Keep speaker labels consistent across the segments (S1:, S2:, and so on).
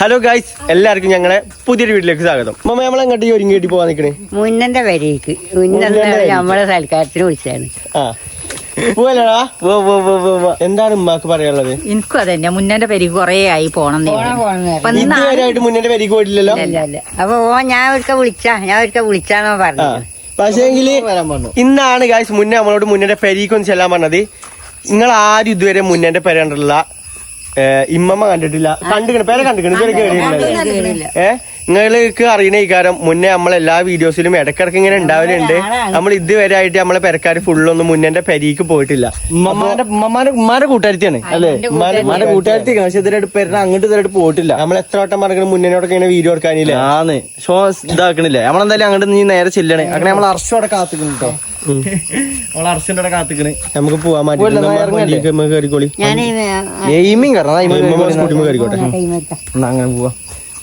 S1: Hello guys എല്ലാവർക്കും ഞങ്ങളെ പുതിയൊരു വീട്ടിലേക്ക് സ്വാഗതം. മമ്മ നമ്മൾ എങ്ങോട്ട് ഒരുങ്ങി കെട്ടി പോവാൻ നിൽക്കണേ
S2: മുന്നന്റെ വരേക്ക് നമ്മളെ സൽക്കാരത്തിന് വിളിച്ചാണ്
S1: ആ. എന്താണ് ഉമ്മാക്ക് പറയാനുള്ളത്?
S3: എനിക്കും അതന്നെ മുന്നന്റെ പരിക്ക് കൊറേ ആയി പോണം
S1: മുന്നന്റെ പരിക്ക് പോയിട്ടില്ലല്ലോ?
S2: അപ്പൊ ഓ ഞാൻ ഒരിക്കൽ വിളിച്ചാ. ഞാൻ ഒരിക്കൽ വിളിച്ചാന്നോ പറഞ്ഞു.
S1: പക്ഷേങ്കിൽ ഇന്നാണ് ഗായ്സ് മുന്നേ നമ്മളോട് മുന്നേ പെരീക്കൊന്ന് ചെല്ലാൻ പറഞ്ഞത്. നിങ്ങൾ ആരും ഇതുവരെ മുന്നേന്റെ പെര കണ്ടിട്ടില്ല ഏ, ഇമ്മമ്മ കണ്ടിട്ടില്ല. കണ്ടിക്കണ പേരെ കണ്ടിക്കണ ഏ നിങ്ങൾക്ക് അറിയുന്ന ഈ കാര്യം മുന്നേ നമ്മൾ എല്ലാ വീഡിയോസിലും ഇടക്കിടക്ക് ഇങ്ങനെ ഉണ്ടാവലുണ്ട് നമ്മൾ ഇതുവരെ ആയിട്ട് നമ്മളെ പെരക്കാര് ഫുള്ളൊന്നും മുന്നേന്റെ പെരീക്ക് പോയിട്ടില്ല.
S4: ഉമ്മമാരുടെ ഉമ്മമാരെ ഉമ്മാരുടെ കൂട്ടുകാരത്തിയാണ്. അല്ലേ? ഉമ്മാരുടെ കൂട്ടുകാരത്തിയാണ്. പക്ഷെ ഇതിലായിട്ട് പേരുടെ അങ്ങോട്ട് ഇതിലായിട്ട് പോയിട്ടില്ല.
S1: നമ്മൾ എത്ര വട്ടം മറക്കണം മുന്നേനോടൊക്കെ ഇങ്ങനെ വീഡിയോ എടുക്കാനില്ലേ?
S4: ആന്ന്. ഷോ ഇതാക്കണില്ലേ? നമ്മളെന്തായാലും അങ്ങോട്ട് നീ നേരെ ചെല്ലണേ. അങ്ങനെ നമ്മൾ അർഷോടെ കാത്തിക്കുന്നു കേട്ടോ അവിടെ കാത്തിക്കണ്.
S1: നമുക്ക് പോവാൻ മാറ്റി.
S4: പോയില്ല, എന്നാ ഇറങ്ങല്ലേ?
S1: കയറിക്കോളി
S2: ഞാൻ
S4: എയിമിങ് കാരണം
S1: ഇമ്മമ്മ സ്കൂട്ടിമ്മ കയറിക്കോട്ടെ
S4: അങ്ങനെ പോവാ.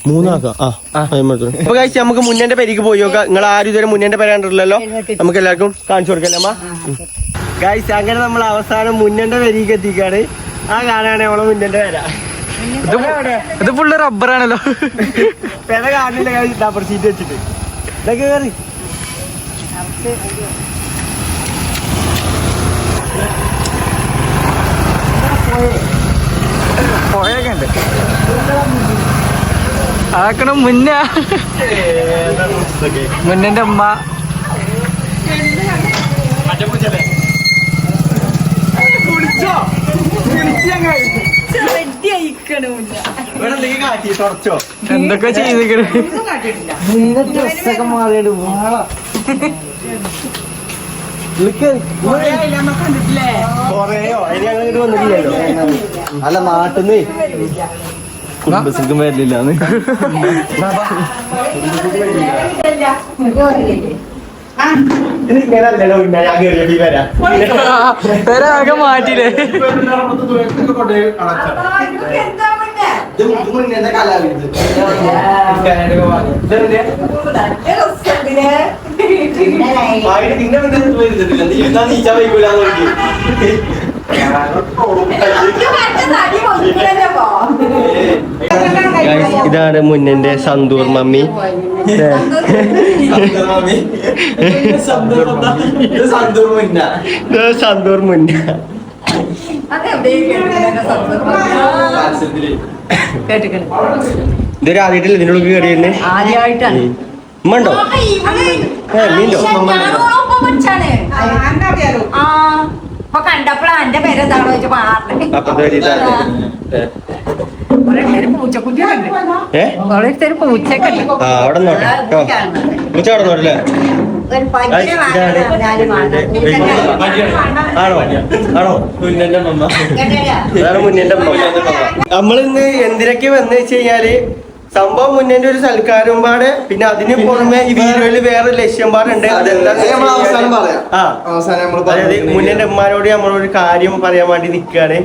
S1: മൂന്നാക്കാം? ആ അപ്പൊ കഴിച്ച്? നമുക്ക് മുന്നേന്റെ പെരിക്ക് പോയി നോക്കാം. നിങ്ങൾ ആരും ഇതുവരെ മുന്നേന്റെ പെര കണ്ടിട്ടില്ലല്ലോ? നമുക്ക് എല്ലാവർക്കും കാണിച്ചു കൊടുക്കല്ലേ അമ്മ? ഗൈസ് അങ്ങനെ നമ്മൾ അവസാനം മുന്നേന്റെ പെരിക്ക് എത്തിക്കാണ്. ആ കാണാണ് നമ്മളെ മുന്നേന്റെ പെര.
S4: ഇത് ഫുള്ള് റബ്ബറാണല്ലോ.
S1: പെര കാണില്ല ഗൈസ് ഡബർ സീറ്റ് വെച്ചിട്ട്. ഇതൊക്കെ കയറി
S4: പോയൊക്കെ ഉണ്ട് ആക്കണം മുന്നേ. മുന്നന്റെ ഉമ്മ.
S1: എന്തൊക്കെ എന്തെങ്കിലും കാട്ടി
S4: മാറിയിട്ട് ചെയ്തിക്കണ്
S1: കൊറേയോ അതിന് ഞങ്ങൾ ഇങ്ങോട്ട് വന്നിട്ടില്ലല്ലോ
S4: അല്ല നാട്ടിന്ന്
S1: ഈ പെര
S4: പേരാകെ മാറ്റില്ലേ
S1: വായിട്ട് ഇതാണ് മുന്നന്റെ സന്തൂർ മമ്മി. സന്തൂർ മുന്ന. ഇതൊരു ആദ്യമായിട്ടല്ലേ ഇതിനുള്ളിൽ കയറിയല്ലേ
S3: ആദ്യമായിട്ടാണ്
S1: ഏ മീണ്ടോ
S3: അപ്പൊ കണ്ടപ്പോഴാ എന്റെ പേര് എന്താണോ വെച്ച്
S1: ഏ.
S3: പൂച്ചക്കുട്ടിയുണ്ട് പൂച്ചയൊക്കെ ഉണ്ട്
S1: ആ അവിടെ നോട്ടെ നോട്ടല്ലേ നമ്മളിന്ന് എന്തിനൊക്കെ വന്നു വെച്ച് കഴിഞ്ഞാൽ സംഭവം മുന്നേന്റെ ഒരു സൽക്കാരം പാടെ പിന്നെ അതിന് പുറമെ ഈ വീഡിയോയിൽ വേറെ ലക്ഷ്യം പാടുണ്ട് അതെന്താ
S4: നമ്മൾ.
S1: ആ. അതായത് മുന്നേന്റെ അമ്മമാരോട് നമ്മളൊരു കാര്യം പറയാൻ വേണ്ടി നിൽക്കുകയാണ്.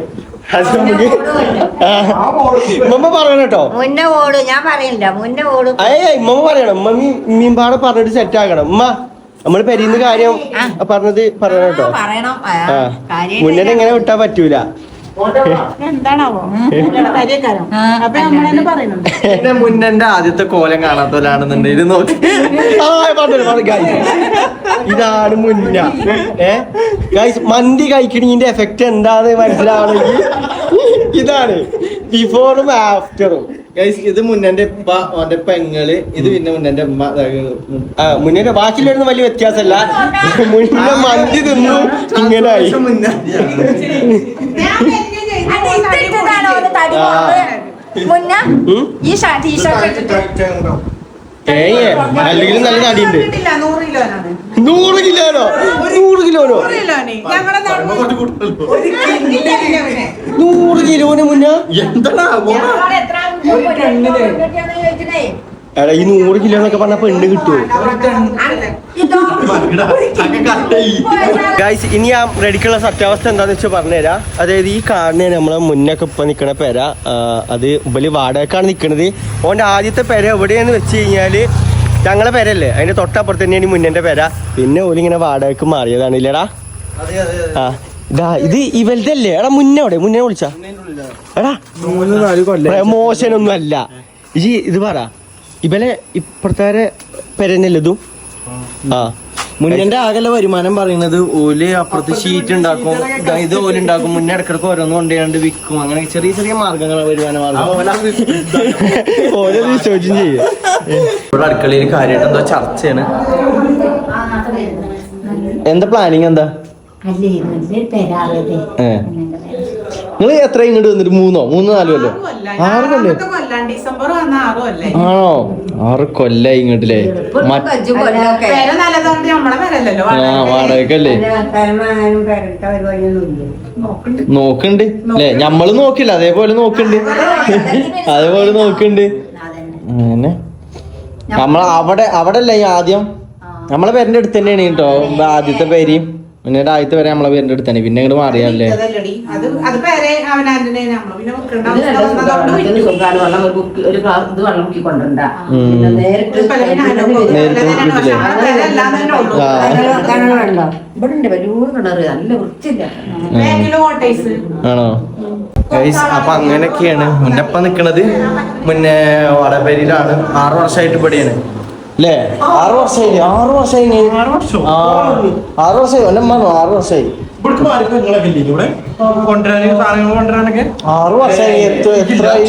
S1: ഉമ്മ പറയണം കേട്ടോ.
S2: മുന്നേ ഓടും ഞാൻ മുന്നേ ഓടും.
S1: അയ്യേ ഉമ്മ പറയണം. ഉമ്മ പറഞ്ഞിട്ട് സെറ്റ് ആക്കണം. ഉമ്മ നമ്മൾ പെരിയുന്ന കാര്യം പറഞ്ഞത് പറയണം കേട്ടോ. മുന്നേ എങ്ങനെ വിട്ടാ പറ്റൂല.
S4: എന്റെ മുന്നന്റെ ആദ്യത്തെ കോലം കാണാത്തവരാണെന്നുണ്ട് ഇത് നോക്കി.
S1: ഇതാണ് മുന്ന ഏ ഗൈസ് മന്തി കഴിക്കണീന്റെ എഫക്ട് എന്താന്ന് മനസ്സിലാവണമെങ്കിൽ ഇതാണ് ബിഫോറും ആഫ്റ്ററും
S4: ഇത് മുന്നന്റെ ഉപ്പ ഓന്റെ പെങ്ങൾ ഇത് പിന്നെ മുന്നന്റെ ഉമ്മ
S1: ആ ബാക്കി ബാക്കിയുള്ളവരൊന്നും വലിയ വ്യത്യാസമല്ല മുന്നേ മന്തി തിന്നു ഇങ്ങനായി
S3: മുന്ന
S1: ഉം?
S3: ഈ ടീഷർട്ട് ഇട്ടിട്ട്?
S1: ഏയ് അല്ലെങ്കിൽ നല്ല തടിയുണ്ട്. നൂറ് കിലോനോ? നൂറ് കിലോനോ? നൂറ് കിലോന് മുന്നേ?
S4: എന്താ
S1: എടാ ഈ നൂറ് കിലോ എന്നൊക്കെ പറഞ്ഞ പെണ്ണ് കിട്ടുമോ ഗൈസ് ഇനി ആ റെഡിക്കുള്ള സത്യാവസ്ഥ എന്താന്ന് വെച്ചാൽ പറഞ്ഞുതരാം. അതായത് ഈ കാടിനെ നമ്മളെ മുന്നൊക്കെ ഇപ്പൊ നിക്കണ പെര അത് ഇവൽ വാടകക്കാണ് നിക്കണത്. ഓന്റെ ആദ്യത്തെ പെര എവിടെയെന്ന് വെച്ച് കഴിഞ്ഞാൽ ഞങ്ങളെ പെരല്ലേ അതിന്റെ തൊട്ടപ്പുറത്ത് തന്നെയാണ് ഈ മുന്നന്റെ പെര. പിന്നെ ഓലിങ്ങനെ വാടകക്ക് മാറിയതാണ് ഇല്ലടാ? ആ ഇതാ ഇത് ഇവലതല്ലേ എടാ മുന്നേ അവിടെ മുന്നേ വിളിച്ചാ? എടാ മോശനൊന്നും അല്ല ഈ ഇത് പറ. ഇവലെ ഇപ്പഴത്തെ പെരനല്ലതും. ആ.
S4: മുന്നേന്റെ ആകെ വരുമാനം പറയുന്നത് ഓൽ അപ്പുറത്ത് ഷീറ്റ് ഉണ്ടാക്കും ഇത് ഓൽ ഉണ്ടാക്കും മുന്നേ ഇടക്കിടക്ക് ഓരോന്ന് കൊണ്ടുപോയാണ്ട് വിൽക്കും. അങ്ങനെ ചെറിയ ചെറിയ മാർഗങ്ങളാണ് വരുമാന മാർഗം
S1: ഓരോ ചോദ്യം ചെയ്യും.
S4: ഇവിടെ അടുക്കളയിൽ കാര്യമായിട്ട് എന്തോ ചർച്ചയാണ്. എന്താ പ്ലാനിങ് എന്താ? നിങ്ങൾ എത്ര ഇങ്ങോട്ട് വന്നിട്ട്? മൂന്നോ? മൂന്നോ നാലോ അല്ലേ? ആറ് കൊല്ലേ.
S5: ഡിസംബർ വന്ന ആറും അല്ലേ
S4: ആണോ? ആറ് കൊല്ലായി ഇങ്ങോട്ടില്ലേ ആ വാടകക്കല്ലേ നോക്കണ്ട്. അല്ലേ ഞമ്മൾ നോക്കില്ല. അതേപോലെ നോക്കണ്ട്. അതേപോലെ നോക്കണ്ട്. അങ്ങനെ നമ്മളവിടെ അവിടെ അവിടെ അല്ലേ ആദ്യം? നമ്മളെ പേരിന്റെ അടുത്ത് തന്നെയാണ് കേട്ടോ. ആദ്യത്തെ പേരും. പിന്നീട് ആദ്യത്തെ വരെ നമ്മളെ പേരിന്റെ അടുത്ത് തന്നെ. പിന്നെ ഇങ്ങോട്ട് മാറിയല്ലേ
S5: പിന്നെ.
S3: പിന്നെ.
S4: ആണോ? അപ്പൊ അങ്ങനെയൊക്കെയാണ്. മുന്നപ്പ നിക്കണത് മുന്നേ വടപേരിയിലാണ് ആറു വർഷമായിട്ട് ഇവിടെയാണ്. അല്ലേ? ആറ് വർഷമായി ആറ് വർഷമായി ആറ് ആറ് വർഷമായി ഒന്നും ആറ് വർഷമായി ആറ് വർഷമായി എത്ര എത്രയായി?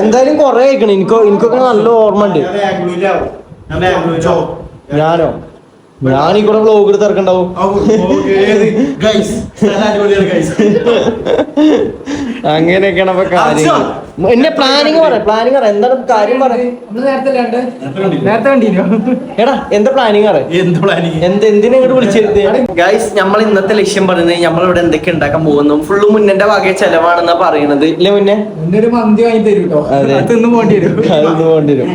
S4: എന്തായാലും കൊറേ ആയിക്കണ്. എനിക്ക് എനിക്കൊക്കെ നല്ല ഓർമ്മ ഉണ്ട്. ഞാനോ ഞാൻ ഈ കൂടെ ബ്ലോഗ് എടുത്ത് ഇറക്കണ്ടാവും അങ്ങനെയൊക്കെയാണ് അപ്പൊ കാര്യം എന്റെ പ്ലാനിങ് പറ പ്ലാനിങ് പറ. എന്താണ് കാര്യം പറ? എടാ എന്താ പ്ലാനിങ് പറ?
S6: എന്ത് പ്ലാനിങ്
S4: എന്ത് എന്തിനാ ഇങ്ങോട്ട് വിളിച്ചിരുന്നത് ഗൈസ് നമ്മൾ ഇന്നത്തെ ലക്ഷ്യം പറയുന്നത് നമ്മൾ ഇവിടെ എന്തൊക്കെ ഉണ്ടാക്കാൻ പോകുന്നു. ഫുള്ള് മുന്നന്റെ വകയെ ചെലവാണെന്നാ പറയണത്. ഇല്ല മുന്നേ.
S7: ഒരു മന്തി വാങ്ങി തരും കേട്ടോ. തിന്ന് പോണ്ടി വരും.
S4: പോണ്ടി വരും.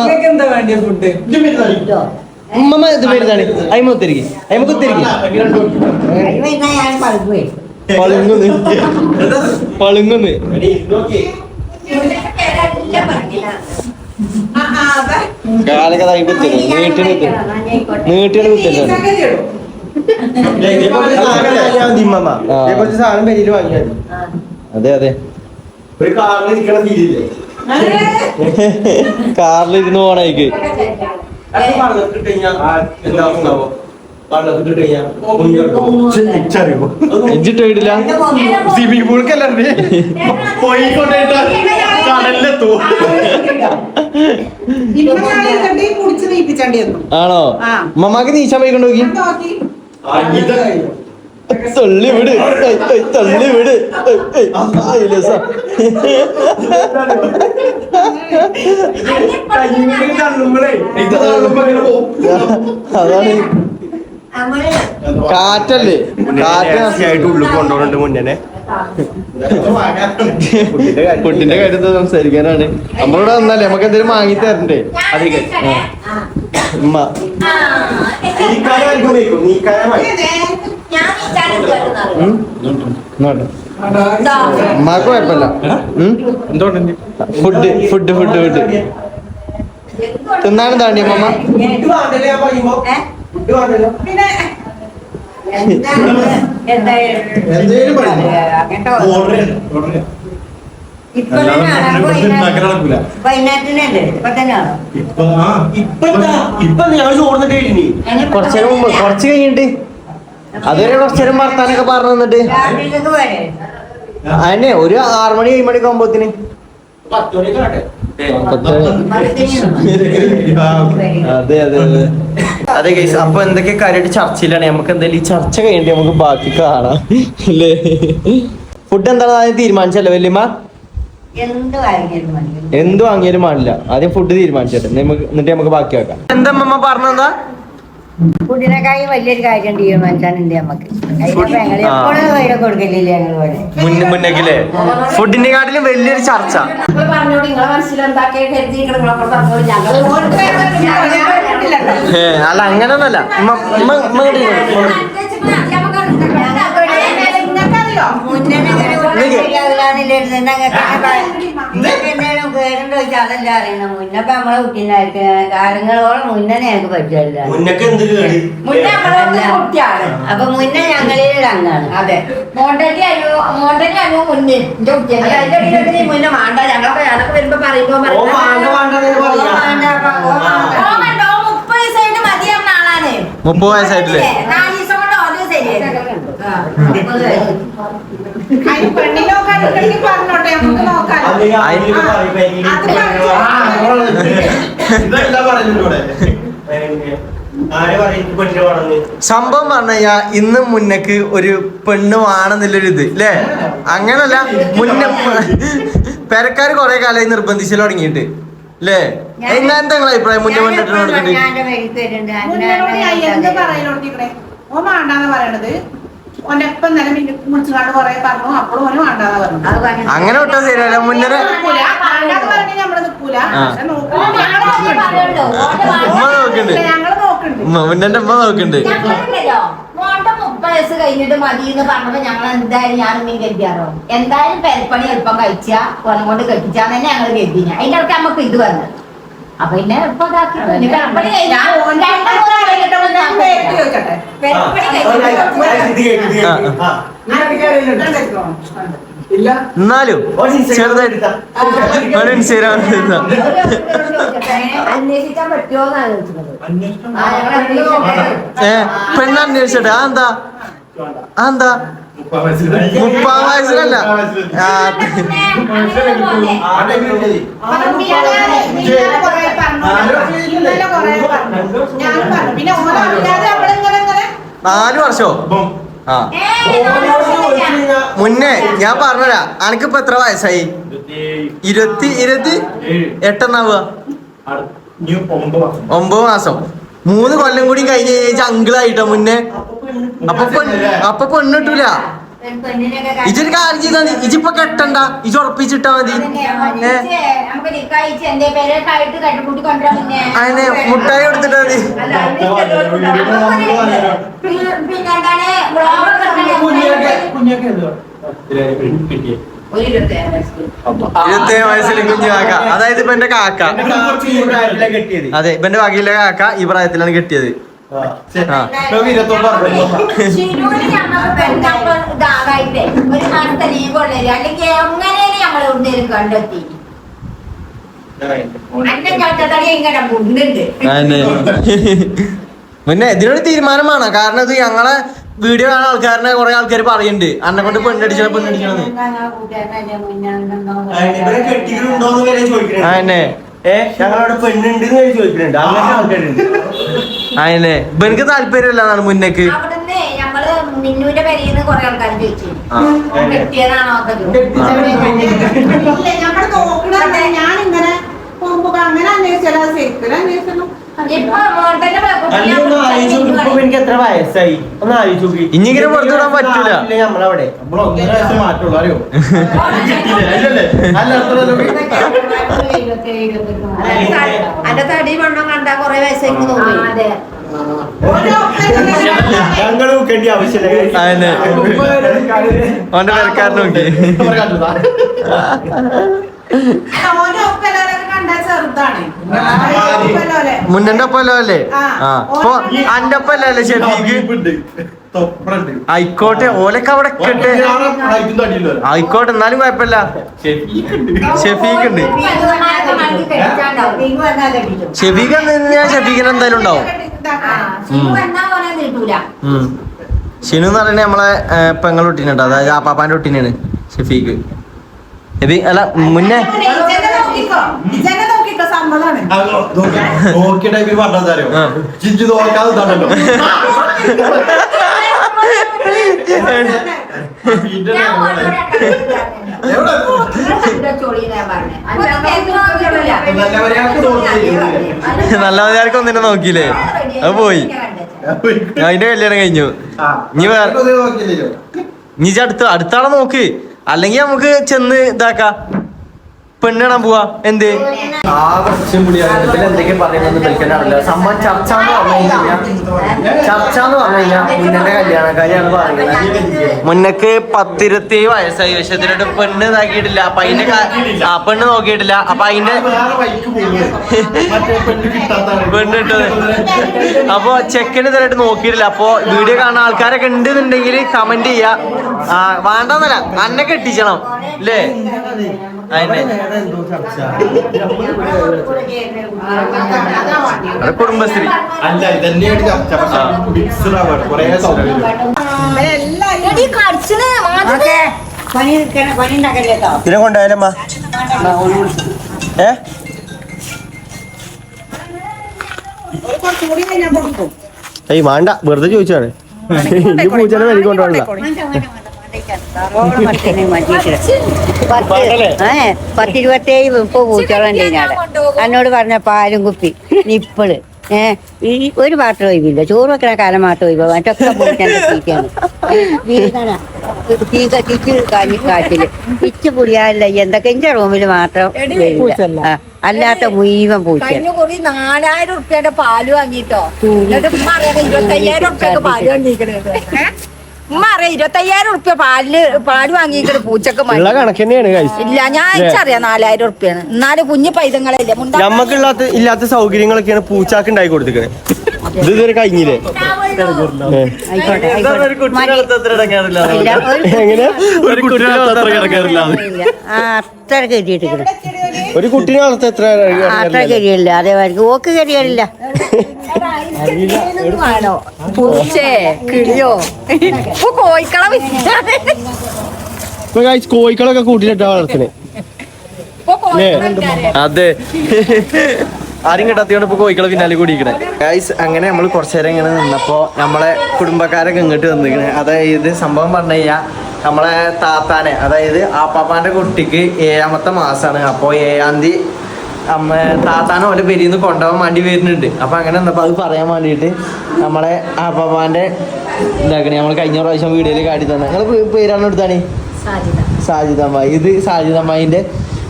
S7: നിങ്ങൾക്ക് എന്താ വേണ്ടിയ ഫുഡ്
S4: ഉമ്മമ്മ ഇത് പേരുതാണ് അയിമ കുത്തിരിക്കും അയിമ
S2: പഴുപ്പ്
S4: പളുങ്ങുന്ന്. പളുങ്ങുന്ന്. കാലൊക്കെ തൈ കുത്തിരും നീട്ടിന് കുത്തിരും നീട്ടിന് അതെ അതെ. കാറിലിരുന്ന് പോണേക്ക്
S1: കഴിഞ്ഞാൽ എന്താ ഉണ്ടാവോ? കഴിഞ്ഞാൽ
S6: സ്വിമ്മിംഗ് പൂൾക്കല്ലേ കടലിലെത്തൂ.
S4: ആണോ. മമ്മാക്ക് നീച്ചാൻ പോയിക്കൊണ്ട് നോക്കി. തള്ളി വിട്. തള്ളി വിട്. അതാണ് കാറ്റല്ലേ? കാറ്റ്
S1: ആയിട്ട് ഉള്ളിൽ കൊണ്ടുപോകുന്നുണ്ട് മുന്നേ
S4: കുട്ടിന്റെ കാര്യത്തിൽ സംസാരിക്കാനാണ്. നമ്മളിവിടെ വന്നാലേ നമുക്ക് എന്തെങ്കിലും വാങ്ങി തരണ്ടേ? അധികം ഉമ്മ. ഉമ്മാക്ക് കുഴപ്പമില്ല. Food food food food. തിന്നാണ് താണ്ടി അമ്മ.
S5: പിന്നെ
S4: കുറച്ചേരം മുമ്പ് കുറച്ച് കഴിഞ്ഞിട്ട്. അതുവരെ കുറച്ചേരം വർത്താനൊക്കെ പറഞ്ഞു തന്നിട്ട്. അതന്നെ ഒരു ആറുമണി ഏഴ് മണിക്ക് ആകുമ്പോത്തിന് അതെ അതെ അതെ. അതെ ഗൈസ് അപ്പൊ എന്തൊക്കെ കാര്യമായിട്ട് ചർച്ചയിലാണ്? നമുക്ക് എന്തായാലും ഈ ചർച്ച കഴിഞ്ഞിട്ട് നമുക്ക് ബാക്കി കാണാം. അല്ലേ? ഫുഡ് എന്താണ് തീരുമാനിച്ചല്ലോ വല്യമ്മ?
S2: എന്ത് വാങ്ങിയാലും
S4: പാടില്ല ആദ്യം ഫുഡ് തീരുമാനിച്ചിട്ട്. എന്നിട്ട് നമുക്ക് ബാക്കി വെക്കാം. എന്താ അമ്മ പറഞ്ഞെന്താ
S2: ഫുഡിനെക്കായി വലിയൊരു കാര്യം തീരുമാനിച്ചാനുണ്ട് നമുക്ക്
S4: മുന്നേക്കില്ലേ? ഫുഡിന്റെ കാട്ടിലും വലിയൊരു ചർച്ച. അല്ല അങ്ങനെ
S5: ഒന്നല്ല
S2: മുന്നേ ശരിയാവില്ലാന്നില്ലായിരുന്നു നിങ്ങൾക്ക് എന്തെങ്കിലും കേടുണ്ട് ചോദിച്ചാൽ അതല്ല അറിയണം? മുന്നപ്പ നമ്മളെ കുട്ടീനായിരിക്കും കാലങ്ങളോളം മുന്നേ ഞങ്ങൾക്ക് പറ്റില്ല
S1: മുന്നൊക്കെ എന്ത് കേടി?
S3: മുന്നേ നമ്മളെ കുട്ടിയാണ്.
S2: അപ്പൊ മുന്നേ ഞങ്ങളിൽ അങ്ങാണ്
S3: അതെ. മോണ്ടലി അയ്യോ മോണ്ടലി അയ്യോ മുന്നേ. എന്റെ കുട്ടിയാണ് അതിന്റെ ഇടയിലോട്ട് നീ മുന്നേ വേണ്ട. ഞങ്ങളൊക്കെ ഞാനൊക്കെ വരുമ്പോ പറയുമ്പോ മുപ്പത്
S4: വയസ്സായിട്ടില്ലേ?
S3: നാല് ദിവസം കൊണ്ട് ഓരോ ശരിയായി
S4: സംഭവം പറഞ്ഞ ഇന്ന് മുന്നക്ക് ഒരു പെണ്ണ് വേണമെന്നുള്ളൊരു ഇത് ല്ലേ അങ്ങനല്ല മുന്നേ പെരക്കാര് കൊറേ കാലമായി നിർബന്ധിച്ചു തുടങ്ങിയിട്ട് ല്ലേ എന്നാ എന്താ നിങ്ങളെ അഭിപ്രായം? മുന്നേ കൊടുക്കണ്ട്
S5: ഓന്റെ എപ്പം തന്നെ കൊറേ പറഞ്ഞു. അപ്പോഴും ഓന് വേണ്ടാന്ന് പറഞ്ഞു.
S4: അങ്ങനെ വിട്ടാ ശരിയല്ല. മുന്നേ
S5: നമ്മൾ നിക്കൂല
S4: ഞങ്ങൾ നോക്കണ്ട്. നോക്കണ്ട്.
S3: വയസ്സ് കഴിഞ്ഞിട്ട് മതി എന്ന് പറഞ്ഞപ്പോ ഞങ്ങൾ എന്തായാലും ഞാൻ നീ കരുതിയാറോ എന്തായാലും പെരപ്പണി എളുപ്പം കഴിച്ചാ കൊല്ലം കൊണ്ട് കെട്ടിച്ചാന്ന് തന്നെ ഞങ്ങൾ കരുതിഞ്ഞ അതിന്റെ അടുത്ത് നമുക്ക് ഇത് വന്നു അപ്പൊ പിന്നെ
S7: ഇല്ല
S4: എന്നാലും ചെറുതായിട്ട്
S6: അന്വേഷണം
S3: ആ,
S4: എന്താ ആ എന്താ. മുപ്പാം വയസ്സിലല്ല. നാല് വർഷോ? ആ. മുന്നേ ഞാൻ പറഞ്ഞരാ അനക്കിപ്പോ എത്ര വയസ്സായി? ഇരുപത്തി ഇരുപത്തി
S6: എട്ടെന്നാവുക? ഒമ്പത് മാസം.
S4: മൂന്ന് കൊല്ലം കൂടി കഴിഞ്ഞ് കഴിഞ്ഞാൽ അങ്കിളായിട്ടോ മുന്നേ? അപ്പൊ പെണ്ണ് അപ്പൊ പെണ്ണിട്ടൂല ഇജൊരു കാര്യം ചെയ്താ മതി. ഇജിപ്പൊ കെട്ടണ്ട. ഇജ് ഉറപ്പിച്ചിട്ടാ മതി. അതിനെ മുട്ടായി കൊടുത്തിട്ടാ മതി.
S3: പിന്നെ- ഇരുപത്തേഴ് വയസ്സ്.
S4: വയസ്സിൽ കുഞ്ഞു കാക്ക. അതായത് ഇപ്പൊ എന്റെ കാക്ക. അതെ ഇപ്പൊ എന്റെ വകയിലെ കാക്ക. ഈ പ്രായത്തിലാണ് കെട്ടിയത്.
S3: കണ്ടെത്തി.
S4: ഇതിനൊരു തീരുമാനമാണ് കാരണം ഇത് ഞങ്ങളെ വീഡിയോ കാണാൻ ആൾക്കാരനെ കുറെ ആൾക്കാർ പറയുന്നുണ്ട് അന്നെ കൊണ്ട് പെണ്ണടിച്ചാൽ
S1: പെണ്ണടിക്കണത്.
S4: അതന്നെ
S1: ഏ? ഞങ്ങളവിടെ പെണ്ണുണ്ട് ചോദിക്കുന്നുണ്ട് ആൾക്കാരുണ്ട്.
S4: അതന്നെ താല്പര്യമില്ല എന്നാണ് മുന്നേക്ക്.
S3: പേരിന്ന് ആൾക്കാർ ചോദിച്ചു.
S5: ഞാൻ ഇങ്ങനെ പോകുമ്പോ അങ്ങനെ അന്വേഷിച്ചാൽ ശരിക്കും അന്വേഷിച്ചു
S1: എനിക്ക് എത്ര വയസ്സായി? ഒന്ന് ആലോചിച്ച് നോക്ക്.
S4: ഇനി ഇങ്ങനെ പുറത്ത് വിടാൻ പറ്റൂല.
S1: ആളില്ല നമ്മളവിടെ.
S6: നമ്മൾ ഒന്നര വയസ്സ് മാറ്റുള്ളൂ അറിയോ? കിട്ടിയില്ലേ? അല്ലല്ലേ? അല്ല അത്രയല്ലേ ഉള്ളൂ.
S3: അന്റെ തടി വണ്ണം കണ്ടാ കൊറേ വയസ്സെങ്കിൽ തോന്നി അതെ.
S1: ഞങ്ങൾ നോക്കേണ്ട ആവശ്യമില്ല
S4: നോക്കി. മുന്നന്റെ ഒപ്പല്ലോ
S5: ആ.
S4: അപ്പൊ അന്റെ ഒപ്പല്ലേ.
S6: തൊപ്പറുണ്ട്.
S4: ആയിക്കോട്ടെ ഓലൊക്കെ അവിടെ കെട്ടെ ആയിക്കോട്ടെ എന്നാലും കുഴപ്പമില്ല. ഷെഫീഖ് ഉണ്ട് ഷെഫീഖ് ഞാൻ ഷെഫീഖിന് എന്തായാലും ഉണ്ടാവും. ഷിനു എന്ന് പറയുന്നത് നമ്മളെ കുട്ടീനുണ്ട് അതായത് ആ പാപ്പാന്റെ ഒട്ടിനാണ് ഷെഫീഖ്. അല്ല മുന്നേ
S5: നോക്കിക്കോ. ഇജനെ നോക്കിക്കോ
S6: നോക്കിയ നോക്കാതെ
S4: ഒന്നിനെ നോക്കിയില്ലേ? അത് പോയി. അതിന്റെ കല്യാണം കഴിഞ്ഞു.
S6: നീ
S4: ഇനി വേറെ-
S6: ഇതൊന്നും
S4: നീ അടുത്ത അടുത്താളെ നോക്ക്. അല്ലെങ്കിൽ നമുക്ക് ചെന്ന് ഇതാക്കാം. പെണ്ണ് കാണാൻ പോവാ? എന്ത്? ആ കുറച്ചും പുളിയാണ് ഇതിൽ എന്തൊക്കെ പറയുന്നത് വിളിക്കാനറിയില്ല സംഭവം ചർച്ച എന്ന് പറഞ്ഞു കഴിഞ്ഞാൽ ചർച്ച എന്ന് പറഞ്ഞു കഴിഞ്ഞാൽ മുന്നന്റെ കല്യാണക്കാരിയാണ് പറയുന്നത്. മുന്നക്ക് പത്തിരുപത്തി വയസ്സായി. പക്ഷെ ഇതിനോട് പെണ്ണ് ഇതാക്കിയിട്ടില്ല. അപ്പൊ അതിന്റെ ആ പെണ്ണ് നോക്കിയിട്ടില്ല. അപ്പൊ അതിന്റെ
S6: പെണ്ണ്
S4: ഇട്ടത് അപ്പൊ ചെക്കന് ഇതായിട്ട് നോക്കിയിട്ടില്ല. അപ്പൊ വീഡിയോ കാണുന്ന ആൾക്കാരൊക്കെ ഉണ്ടെന്നുണ്ടെങ്കിൽ കമന്റ് ചെയ്യാ. ആ വേണ്ടെന്നല്ല. അന്നെ കെട്ടിച്ചണം. അല്ലേ അത് കുടുംബശ്രീ.
S6: അല്ല ഇതന്നെയാണ് ചർച്ച പക്ഷെ മിക്സ്ഡ് ആവാണ് കുറേ
S1: ഇതിനെ കൊണ്ടായാലമ്മ ഏ? ഏയ് വേണ്ട. വെറുതെ ചോദിച്ചാണ് ഈ പൂച്ചനെ വരി കൊണ്ടുപോകണ്ട
S2: പത്തിരുപത്തേഴ് ഇപ്പൊ പൂച്ചകളുണ്ട് ഇതിനാടെ എന്നോട് പറഞ്ഞ പാലും കുപ്പി നിപ്പിൾ ഏഹ് ഈ ഒരു പാത്രം ഒഴിവില്ല. ചോറ് വെക്കണ കാലം മാത്രം ഒഴിവ്. മറ്റൊക്കെ പൂച്ചന്റെ തീറ്റാണ് വീടാണ് തീ കത്തിച്ച് കാഞ്ഞി കാറ്റിൽ പിച്ച് പുടിയാല്ല എന്തൊക്കെ? എന്റെ റൂമിൽ മാത്രം വരില്ല. അല്ലാത്ത മുഴുവൻ പൂച്ച.
S3: നാലായിരം ഉറുപ്പ്യയുടെ പാൽ വാങ്ങിട്ടോ ഇരുപത്തയ്യായിരം ഉറുപ്പ്യൊക്കെ പാൽ വാങ്ങിക്കണത് ഉമ്മ അറിയാം ഇരുപത്തയ്യായിരം ഉറുപ്പ്യ പാലിന് പാൽ വാങ്ങിയിട്ട് പൂച്ചക്ക് മതി.
S1: ഉള്ള കണക്ക് തന്നെയാണ് guys.
S3: ഇല്ല ഞാൻ അയച്ചറിയാം നാലായിരം ഉറുപ്പ്യാണ് എന്നാലും കുഞ്ഞു പൈതങ്ങളല്ലേ മുണ്ടാ
S1: ഞമ്മക്കില്ലാത്ത ഇല്ലാത്ത സൗകര്യങ്ങളൊക്കെയാണ് പൂച്ചാക്ക് ഉണ്ടായി കൊടുത്തിക്കണേ ഇത് ഇതുവരെ കഴിഞ്ഞില്ലേ ഏ.
S2: ആയിക്കോട്ടെ ആയിക്കോട്ടെ മതി. ഇല്ല, ഒരു
S1: എങ്ങനെ
S4: ഒരു കുട്ടിയുടെ അത്ര കിടക്കാറില്ല
S2: ഇല്ല. ആ അത്ര കരുതിയിട്ടില്ല
S1: ഒരു കുട്ടിനെ വളർത്ത എത്ര
S2: അത്ര കരിയല്ല അതേമാതിരി ഓക്ക് കരിയല്ല
S3: പൂച്ചേ കിളിയോ? ഇപ്പൊ കോഴിക്കള
S1: കോഴിക്കളൊക്കെ കൂട്ടിലിട്ടാ വളർത്തണേ.
S4: അതെ. ആരും കിട്ടാത്തോണ്ട് ഇപ്പൊ കോഴിക്കളെ പിന്നാലെ കൂടിയിരിക്കണേ. ഗൈസ് അങ്ങനെ നമ്മൾ കുറച്ചു നേരം ഇങ്ങനെ നിന്നപ്പോ നമ്മളെ കുടുംബക്കാരൊക്കെ ഇങ്ങോട്ട് വന്നിരിക്കണേ. അതായത് സംഭവം പറഞ്ഞു കഴിഞ്ഞാൽ നമ്മളെ താത്താനെ അതായത് ആപ്പാപ്പാന്റെ കുട്ടിക്ക് ഏഴാമത്തെ മാസമാണ് അപ്പോൾ ഏഴാം തീയതി അമ്മ താത്താനെ ഓലെ പെരിന്ന് കൊണ്ടുപോകാൻ വേണ്ടി വരുന്നുണ്ട്. അപ്പൊ അങ്ങനെ എന്താ അത് പറയാൻ വേണ്ടിയിട്ട് നമ്മളെ ആപ്പാപ്പാന്റെ ഇതാക്കണേ നമ്മൾ കഴിഞ്ഞ പ്രാവശ്യം വീഡിയോയിൽ കാട്ടി തന്നെ. നിങ്ങൾ പേരാണ് എടുത്താണ് സാജിദമ്മ ഇത് സാജിദമ്മന്റെ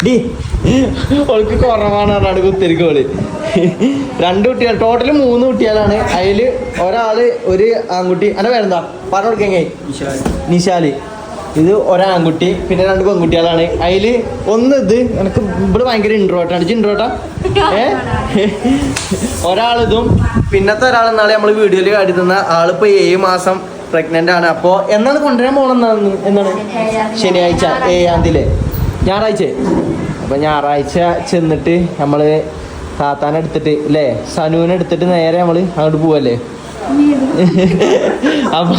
S4: ഡി ഓൾക്ക് കുറവാണ് പറഞ്ഞാണ് കുത്തിരിക്കോൾ. രണ്ട് കുട്ടികൾ ടോട്ടൽ മൂന്ന് കുട്ടികളാണ്. അതിൽ ഒരാൾ ഒരു ആൺകുട്ടി അല്ല വേണ്ട പറഞ്ഞു കൊടുക്കേ നിശാൽ ഇത് ഒരാൺകുട്ടി പിന്നെ രണ്ട് പെൺകുട്ടികളാണ്. അതിൽ ഒന്ന് ഇത് എനിക്ക് ഇവിടെ ഭയങ്കര ഇൻട്രോട്ടാണ് ഇൻട്രോട്ടാ ഏ? ഒരാളിതും പിന്നത്തെ ഒരാൾ നാളെ നമ്മൾ വീഡിയോയിൽ കാട്ടി തന്ന ആളിപ്പോ ഏഴ് മാസം പ്രഗ്നന്റ് ആണ്. അപ്പോൾ എന്നാണ് കൊണ്ടുവരാൻ പോകണം എന്നാണ്? ശനിയാഴ്ച ഏഴാം തീയതി ഞായറാഴ്ച? അപ്പൊ ഞായറാഴ്ച ചെന്നിട്ട് നമ്മൾ താത്താനെടുത്തിട്ട് അല്ലേ സനുവിനെടുത്തിട്ട് നേരെ നമ്മൾ അങ്ങോട്ട് പോവല്ലേ? അപ്പൊ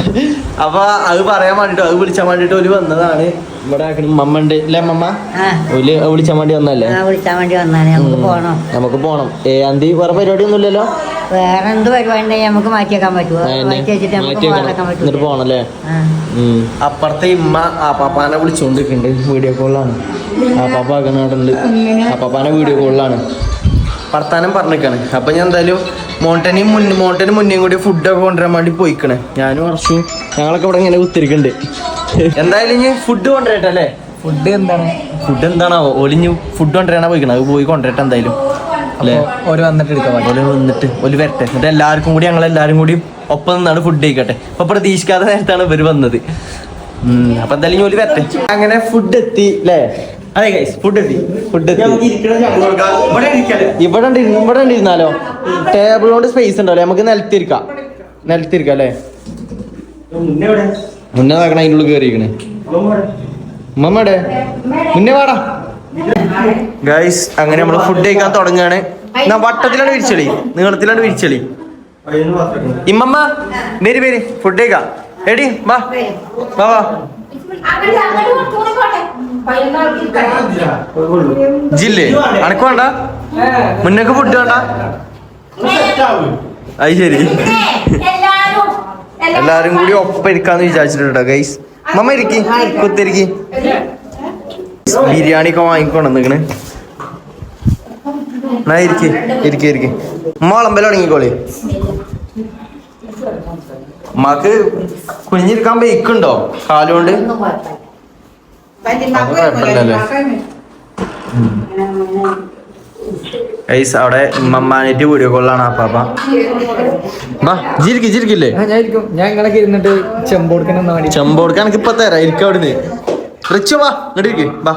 S4: അപ്പൊ അത് പറയാൻ വേണ്ടിട്ട് അത് വിളിച്ചാൻ വേണ്ടിട്ട് ഒരു വന്നതാണ്. ഇവിടെ മമ്മണ്ട് മമ്മ ഉണ്ട് അല്ലേ മമ്മ?
S2: ആ.
S4: ഓൽ വിളിച്ചാൻ വേണ്ടി വന്നല്ലേ
S2: ആ, വിളിക്കാൻ വേണ്ടി നമുക്ക് പോണം.
S4: നമുക്ക് പോണം. ഏഴാം തീയതി വേറെ പരിപാടി ഒന്നും ഇല്ലല്ലോ
S2: വേറെ എന്ത് പരിപാടി നമുക്ക് മാറ്റിയേക്കാൻ പറ്റുമോ
S4: എന്നിട്ട് പോണല്ലേ?
S2: ആ.
S4: പാപ്പാനെ അപ്പുറത്തെ ഇമ്മ ആപ്പാപ്പാനെ വിളിച്ചോണ്ടിരിക്കുന്നുണ്ട്. വീഡിയോ കോളിലാണ്. ആപ്പാപ്പ ആക്കുന്നുണ്ട് പാപ്പാനെ വീഡിയോ കോളിലാണ്. വർത്താനം പറഞ്ഞിരിക്കണേ അപ്പൊ ഞാൻ എന്തായാലും മോണ്ടനെയും മുന്നേ മോണ്ടന് മുന്നേയും കൂടി ഫുഡൊക്കെ കൊണ്ടുവരാൻ വേണ്ടി പോയിക്കണേ. ഞാനും കുറച്ചു ഞങ്ങളൊക്കെ ഇവിടെ ഇങ്ങനെ കുത്തിരിക്കുന്നുണ്ട് എന്തായാലും ഇനി ഫുഡ് കൊണ്ടുവരട്ടെ അല്ലേ?
S7: ഫുഡ് എന്താണ്?
S4: ഫുഡ് എന്താണാവോ? ഒലിഞ്ഞ് ഫുഡ് കൊണ്ടുവരാനാ പോയിക്കണത് അത് പോയി കൊണ്ടുവരട്ടെ എന്തായാലും. അല്ലേ?
S7: ഓര് വന്നിട്ട് പറ്റും
S4: ഓൽ വന്നിട്ട് ഓൽ വരട്ടെ. എന്നിട്ട് എല്ലാവർക്കും കൂടി ഞങ്ങൾ എല്ലാവരും കൂടി ഒപ്പം നിന്നാണ് ഫുഡ് കഴിക്കട്ടെ. അപ്പൊ പ്രതീക്ഷിക്കാത്ത നേരത്താണ് ഇവർ വന്നത്. അപ്പൊ എന്തായാലും ഓൽ വരട്ടെ. അങ്ങനെ ഫുഡ് എത്തി അല്ലേ? അതെ ഗൈസ് ഫുഡ് എത്തി. ഫുഡ് എത്തി. ഇവിടെ ഇവിടെ ഇരുന്നാലോ? ടേബിൾ കൊണ്ട് സ്പേസ് ഉണ്ടല്ലോ നമുക്ക് നിലത്തിരിക്കാം. നിലത്തിരിക്കാം അല്ലേ? മുന്നേ നോക്കണം അതിനുള്ളിൽ കയറിയിരിക്കണേ ഉമ്മമ്മടെ മുന്നേ വാടാ. ഗൈസ് അങ്ങനെ നമ്മൾ ഫുഡ് കഴിക്കാൻ തുടങ്ങുകയാണ് എന്നാ വട്ടത്തിലാണ് വിരിച്ചളി. നീളത്തിലാണ് വിരിച്ചളി. ഇമ്മമ്മ മേരി മേരി ഫുഡ് കഴിക്കാം. എടി വാ. വാ വാ. ജില്ലേ അനക്ക് വേണ്ട? മുന്നേക്ക് ഫുഡ് വേണ്ട? അത് ശരി.
S3: എല്ലാരും
S4: എല്ലാരും കൂടി ഒപ്പം ഇരിക്കാന്ന് വിചാരിച്ചിട്ടുണ്ടോ ഗൈസ് മമ്മ ഇരിക്കി കുത്തിരിക്കി ബിരിയാണി ഒക്കെ വാങ്ങിക്കൊണ്ട് നിക്കണ് എന്നാ ഇരിക്കി ഇരിക്കി ഇരിക്കി. ഉമ്മ വിളമ്പല തുടങ്ങിക്കോളി. ഉമ്മക്ക് കുഞ്ഞിരിക്കാൻ ബൈക്കുണ്ടോ കാലുകൊണ്ട്? ഗൈസ് അവിടെ മമ്മാനായിട്ട് വീഡിയോ കോളാണ് അപ്പാപ്പ. പാപ്പ ജിരിക്ക് ജിരിക്കില്ലേ
S7: ഞാൻ ഇരിക്കും. ഞാൻ ഇങ്ങളൊക്കെ ഇരുന്നിട്ട് ചെമ്പ് കൊടുക്കണം വേണ്ടി.
S4: ചെമ്പ് കൊടുക്കാൻ എനിക്ക് ഇപ്പൊ തരാം ഇരിക്കും അവിടുന്ന്. റിച്ചു വാ ഇങ്ങോട്ട് ഇരിക്ക് വാ.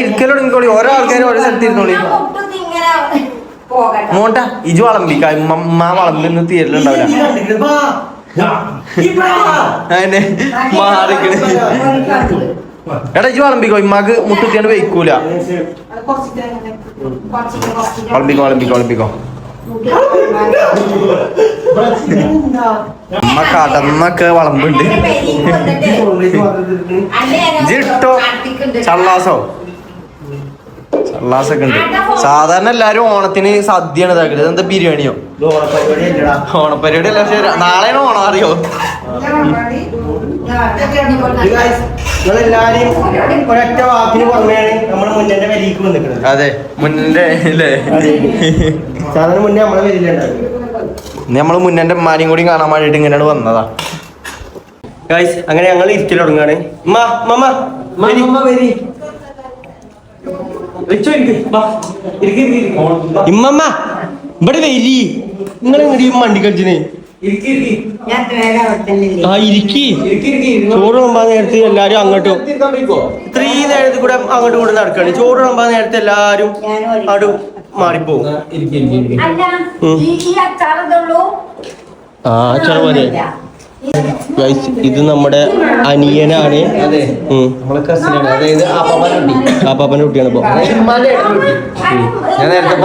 S4: ഇരിക്കലോട് നിക്കോളി ഓരോ ആൾക്കാരും ഓരോ സ്ഥലത്ത് ഇരുന്നോളി. മോണ്ട ഇജു വളമ്പിക്ക. ഉമ്മ വളമ്പിന്ന് തീരലുണ്ടാവില്ല. മാറിക്കണ് എടാ ഇജു വളമ്പിക്കോ? ഇമ്മാക്ക് മുട്ടുത്തിയാണ്ട് വെയ്ക്കൂല.
S5: അത് കുറച്ചിട്ട് അങ്ങനെ കുറച്ചിട്ട് കുറച്ചിട്ട്
S4: വളമ്പിക്കോ വളമ്പിക്കോ. വളമ്പിക്കോ അമ്മ കടന്നൊക്കെ വളമ്പുണ്ട്. ജിട്ടോ ചള്ളാസോ? ചള്ളാസൊക്കെ ഉണ്ട്. സാധാരണ എല്ലാരും ഓണത്തിന് സദ്യയാണ് ഇതാക്കൽ. ഇതെന്താ ബിരിയാണിയോ? ഓണപ്പരിപാടി അല്ല പക്ഷേ നാളെയാണ് ഓണം അറിയോ?
S1: നിങ്ങളെല്ലാരും ഒരൊറ്റ വാക്കിന് പുറമെയാണ് നമ്മുടെ മുന്നേന്റെ വരിക്ക് വന്നിട്ടുള്ളത്
S4: അതെ മുന്നേ അല്ലേ?
S1: സാധാരണ മുന്നേ നമ്മളെ
S4: നമ്മൾ മുന്നേ ഉമ്മാനെയും കൂടി കാണാൻ വേണ്ടിട്ട് ഇങ്ങനെയാണ് വന്നതാ.
S1: ഗൈസ് അങ്ങനെ ഞങ്ങൾ ഇരിക്കൽ തുടങ്ങാണ് ഉമ്മ മമ്മ വരി. റിച്ചു വാ. ഇരിക്ക്, ഇരിക്ക്, ഇരിക്ക്. ഇമ്മമ്മ ഇവിടെ വരി. നിങ്ങൾ എങ്ങടി മണ്ടി കളിച്ചിന് ആ ഇരിക്കി. ചോറ് നമ്പാ നേരത്തെ എല്ലാരും അങ്ങോട്ടും ഇത്രയും നേരത്തെ കൂടെ അങ്ങോട്ടും കൂടെ നടക്കാണ് ചോറ് നമ്പാ നേരത്തെ എല്ലാരും അങ്ങോട്ട് മാറിപ്പോവും.
S3: അല്ല ഈ ഈ
S1: ആ പോലെ ഗൈസ് ഇത് നമ്മുടെ അനിയനാണ്. അപ്പാപ്പന്റെ കുട്ടിയാണ് ഇപ്പൊ.
S4: ഞാൻ നേരത്തെ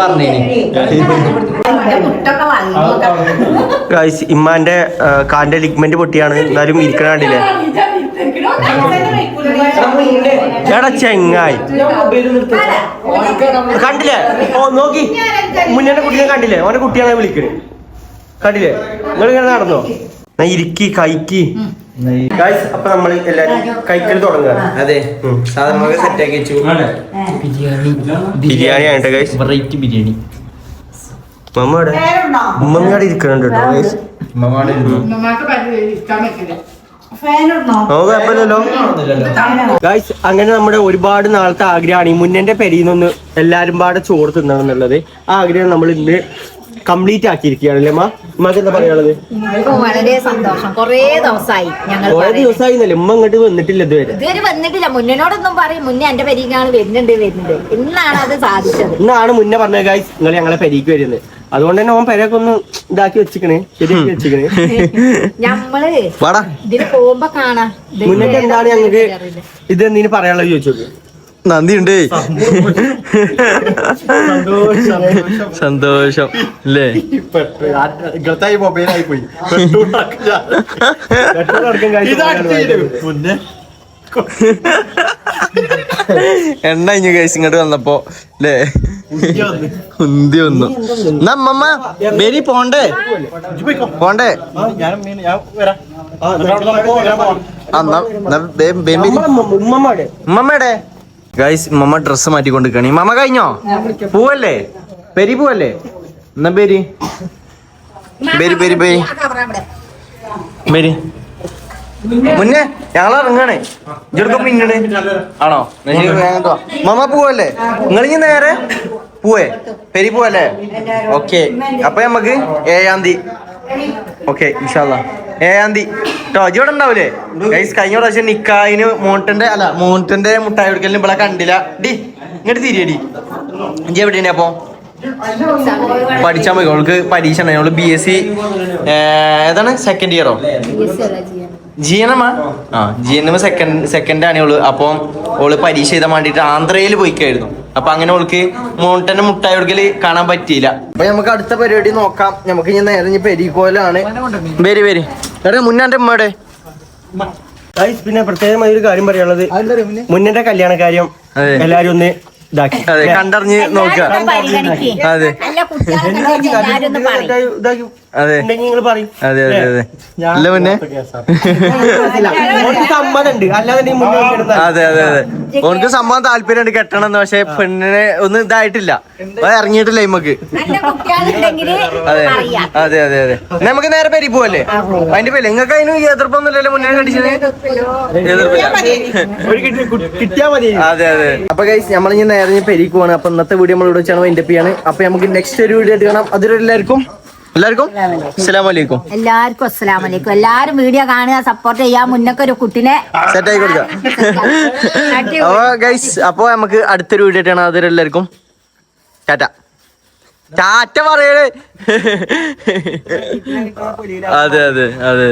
S1: ഇമ്മാന്റെ കാന്റെ കാലിന്റെ ലിഗ്മെന്റ് പൊട്ടിയാണ്. എന്നാലും ഇരിക്കണ കണ്ടില്ലേ? എടാ ചെങ്ങായി. കണ്ടില്ലേ? ഓ നോക്കി. മുന്നേ കുട്ടിയെ കണ്ടില്ലേ? ഓന്റെ കുട്ടിയാണ് വിളിക്കണേ. കണ്ടില്ലേ? നിങ്ങൾ ഇങ്ങനെ നടന്നോ? ഇരിക്കി കൈക്ക്. ഗൈസ് അപ്പൊ നമ്മൾ എല്ലാരും കൈക്കൽ തുടങ്ങുകയാണ്
S4: അതെ. സാധാരണ സെറ്റ് ആക്കി വെച്ചു.
S1: ബിരിയാണി. ആണ് ഗൈസ്
S4: വെറൈറ്റി ബിരിയാണി.
S1: മമ്മ അവിടെ?
S5: പേരുണ്ടോ?
S1: ഉമ്മമ്മ അവിടെ ഇരിക്കണുണ്ട് കേട്ടോ ഗൈസ് ഗൈസ് അങ്ങനെ നമ്മുടെ ഒരുപാട് നാളത്തെ ആഗ്രഹമാണ് ഈ മുന്നേന്റെ നിന്ന് എല്ലാരും പാടെ ചോറ് തിന്നണം എന്നുള്ളത്. ആ ആഗ്രഹം നമ്മൾ ഇന്ന് കംപ്ലീറ്റ് ആക്കിയിരിക്കുകയാണ് അല്ലേ മാ ഉമ്മക്ക് എന്താ പറയാനുള്ളത്?
S3: വളരെ സന്തോഷം. കൊറേ ദിവസമായി ഞങ്ങൾ
S1: കുറെ ദിവസമായി ഉമ്മ ഇങ്ങോട്ട് വന്നിട്ടില്ല ഇതുവരെ?
S3: ഇതുവരെ വന്നിട്ടില്ല. മുന്നോടൊന്നും പറയും. മുന്നേ എന്റെ പെരീക്കാണ് വരുന്നുണ്ട് വരുന്നുണ്ട്. ഇന്നാണ് അത് സാധിച്ചത്.
S1: ഇന്നാണ് മുന്നേ പറഞ്ഞത് ഗൈസ് നിങ്ങൾ ഞങ്ങളെ പെരിക്ക് വരുന്നത്. അതുകൊണ്ട് തന്നെ ഓൻ പെരയൊക്കെ ഒന്ന് ഇതാക്കി വെച്ചിക്കണേ ശരിയാക്കി വെച്ചിക്കണേ.
S3: ഞമ്മൾ
S4: വാടാ.
S3: ഇതിന് പോകുമ്പോ കാണാ. ഇത്
S1: മുന്നേക്ക് എന്താണ് ഞങ്ങൾക്ക്. ഇത് എന്തിനു പറയാനുള്ളത് ചോദിച്ചു
S4: നന്ദി ഉണ്ട് സന്തോഷം. അല്ലേ എണ്ണ ഇഞ്ഞു കഴിച്ച് ഇങ്ങോട്ട് വന്നപ്പോ അല്ലേ ഉന്തി വന്നു. എന്നാ അമ്മമ്മ ബെരി പോണ്ടേ? പോണ്ടേ?
S1: ഉമ്മമ്മയുടെ
S4: ഉമ്മമ്മയുടെ ഗൈസ് മമ്മ ഡ്രസ്സ് മാറ്റിക്കൊണ്ടിരിക്കണി മമ്മ കഴിഞ്ഞോ? പൂവല്ലേ? പെരി പൂവല്ലേ? എന്നാ പേര്? പേര് പേര് പേര്. പേര്. മുന്നേ ഞങ്ങൾ ഇറങ്ങണേ. ഇജെടുക്ക പിന്നീട് ആണോ. മമ്മ പോവല്ലേ? നിങ്ങൾ ഇനി നേരെ പൂവേ. പെരി പൂവല്ലേ? ഓക്കെ അപ്പൊ നമുക്ക് ഏഴാം തീയതി. ഓക്കെ ഇൻഷാല്ല ഏഴാം തീയതി. ഇജ്ജ് ഇവിടെ ഉണ്ടാവൂലേ? ഗൈസ് കഴിഞ്ഞ പ്രാവശ്യം നിക്കായിന് മോട്ടന്റെ അല്ല മോട്ടന്റെ മുട്ടായി കൊടുക്കലിന് ഇവിടെ കണ്ടില്ല. ഡി ഇങ്ങോട്ട് തിരിയടി. ഇഞ്ചി എവിടെയാണ് അപ്പൊ? പഠിച്ചാൽ മതി അവൾക്ക് പരീക്ഷ ഉണ്ടായി. അവൾ ബി എസ് സി ഏതാണ്? സെക്കൻഡ് ഇയറോ ജി എൻ എം ആ? G N M second second ആണ് അവൾ അപ്പം ഓൾ പരീക്ഷ എഴുതാൻ വേണ്ടിട്ട് ആന്ധ്രയിൽ പോയിക്കായിരുന്നു. അപ്പൊ അങ്ങനെ ഓൾക്ക് മോണ്ടന്റെ മുട്ടായി കൊടുക്കൽ കാണാൻ പറ്റിയില്ല. അപ്പൊ നമുക്ക് അടുത്ത പരിപാടി നോക്കാം. നമുക്ക് ഇനി നേരെ ഇനി പെരിക്കോലാണ്. വരി വരി. എടാ മുന്നാന്റെ ഉമ്മയുടെ.
S1: ഗൈസ് പിന്നെ പ്രത്യേകമായ ഒരു കാര്യം പറയാനുള്ളത്. മുന്നന്റെ കല്യാണ കാര്യം എല്ലാരും ഒന്ന് ഇതാക്കി.
S4: അതെ കണ്ടറിഞ്ഞ് നോക്കുക. അതെ. അതെ. അതെ അതെ മുന്നേ.
S1: സമ്മതം ഉണ്ട്. അല്ലാതെ മുന്നേ വെക്കരുത്.
S4: അതെ അതെ. അതെ ഓനക്ക് സംഭവം താല്പര്യമുണ്ട് കെട്ടണം പക്ഷെ പെണ്ണിനെ ഒന്നും ഇതായിട്ടില്ല. അത് ഇറങ്ങിയിട്ടില്ല
S3: നമുക്ക്
S4: അതെ. അതെ അതെ അതെ. നമുക്ക് നേരെ പെരി പോവല്ലേ? അതിന്റെ പേര് നിങ്ങൾക്ക് അതിന് എതിർപ്പൊന്നുമില്ലല്ലോ മുന്നേ കടിച്ചത് എതിർപ്പില്ല. അതെ അതെ. അപ്പൊ കൈസ് നമ്മൾ ഇനി നേരെ പെരിക്ക് പോവാണ്. അപ്പൊ ഇന്നത്തെ വീഡിയോ നമ്മൾ ഇവിടെ വെച്ചാണ് വൈൻഡപ്പ് ചെയ്യാണ്. അപ്പൊ നമുക്ക് നെക്സ്റ്റ് ഒരു വീഡിയോ ആയിട്ട് കാണാം. അതിൽ എല്ലാവർക്കും? അസ്സലാം അസ്സലാമു അലൈക്കും
S3: എല്ലാവർക്കും അസ്സലാം വലൈക്കും എല്ലാരും വീഡിയോ കാണുക സപ്പോർട്ട് ചെയ്യാൻ മുന്നൊക്കെ ഒരു കുട്ടിനെ
S4: സെറ്റ് ആയി കൊടുക്കാം. അപ്പൊ ഗൈസ് അപ്പൊ നമുക്ക് അടുത്തൊരു വീഡിയോ ആയിട്ടാണ് അതിൽ എല്ലാവർക്കും. ടാറ്റ. ടാറ്റ പറയണേ. അതെ അതെ അതെ.